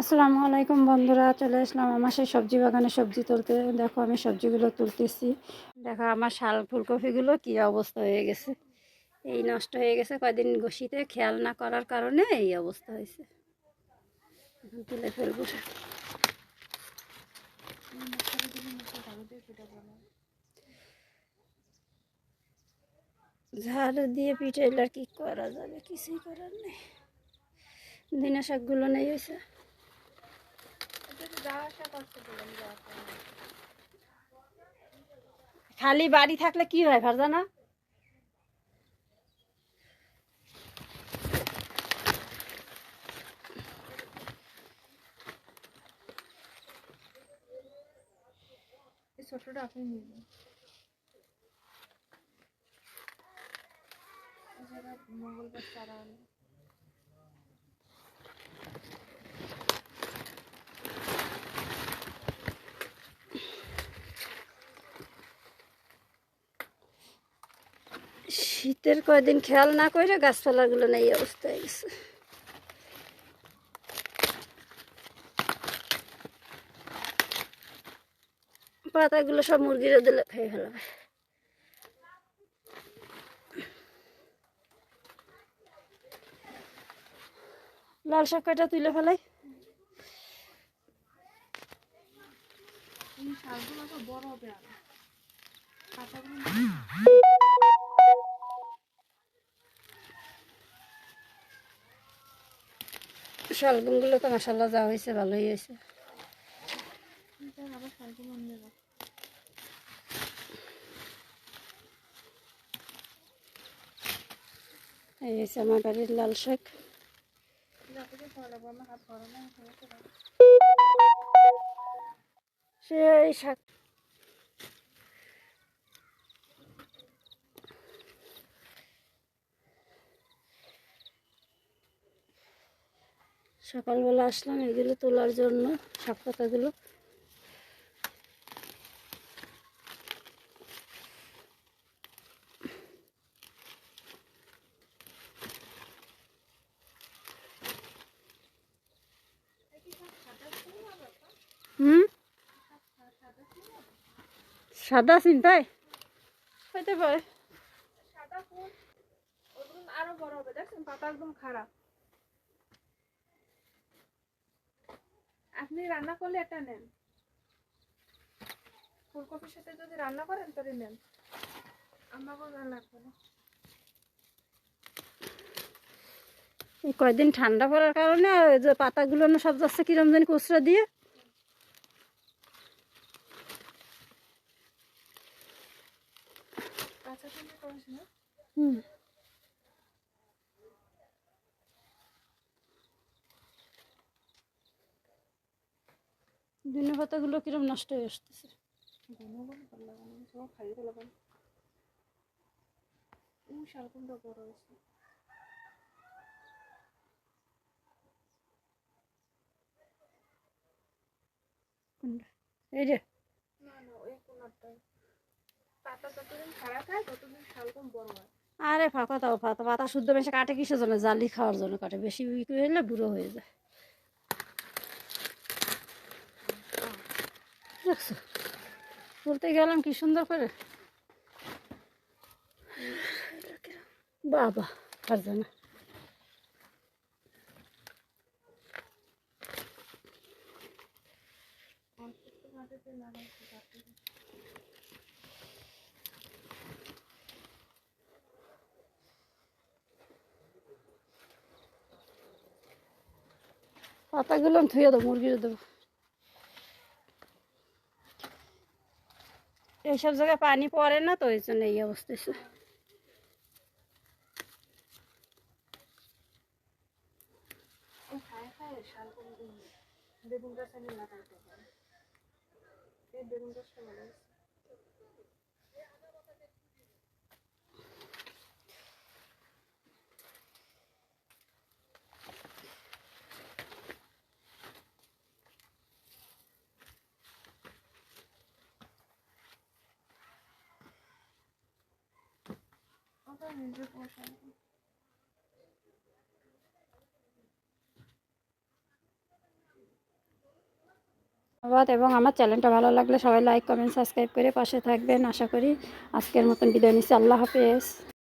আসসালামু আলাইকুম বন্ধুরা, চলে আসলাম আমার সেই সবজি বাগানে সবজি তুলতে। দেখো আমি সবজিগুলো তুলতেছি। দেখো আমার শাল ফুলকপিগুলো কি অবস্থা হয়ে গেছে। এই নষ্ট হয়ে গেছে কয়দিন ঘষিতে, খেয়াল না করার কারণে এই অবস্থা হয়েছে। তুলে ফেলব। ঝাড়ু দিয়ে আর কি করা যাবে? কিছুই করার নেই। দিনা শাকগুলো নেই হয়েছে। খালি বাড়ি থাকলে কি হয় ফারজানা? ছোটটা আপনি নিয়ে যান মঙ্গলবার চারা শীতের কয়দিন খেয়াল না করে গাছপালাগুলো নেই এই অবস্থা হয়ে গেছে। পাতাগুলো সব মুরগিরা দিলে খেয়ে ফেলাবে। লাল শাক কয়টা তুলে ফেলাই? বড় হবে আর। পাতাগুলো শালগুলো তো মশাল্লা যা হয়েছে ভালোই হয়েছে এই হয়েছে আমার বাড়ির লাল শাক। সেই শাক সকালবেলা আসলাম এগুলো তোলার জন্য শাক পাতাগুলো হুম? সাদা চিন্তায় হইতে পারে। সাদা ফুল ওগুলো আরও বড় হবে দেখছেন? পাতা একদম খারাপ আপনি রান্না করলে এটা নেন। ফুলকপির সাথে যদি রান্না করেন তাহলে নেন। আমাকেও রান্না লাগবে না। এই ঠান্ডা পড়ার কারণে ওই যে পাতাগুলো না সব যাচ্ছে কিরম জানি কোচরা দিয়ে। হুম। ধনে পাতাগুলো কিরম নষ্ট হয়ে আসতেছে? আরে ফাঁকা তাও পাতা পাতা শুদ্ধ বেশি কাটে কিসের জন্য? জালি খাওয়ার জন্য কাটে। বেশি বিক্রি হলে বুড়ো হয়ে যায়। বলতে গেলাম কি সুন্দর করে? বাবা পারছে না পাতাগুলো ধুয়ে দেবো মুরগির দেবো। এইসব জায়গায় পানি পড়ে না তো এই জন্য এই অবস্থা বেগুন গাছ আমি লাগাতে পারি বেগুন কোথায় ধন্যবাদ এবং আমার চ্যানেলটা ভালো লাগলে সবাই লাইক, কমেন্ট, সাবস্ক্রাইব করে পাশে থাকবেন। আশা করি আজকের মতন বিদায় নিচ্ছি। আল্লাহ হাফেজ।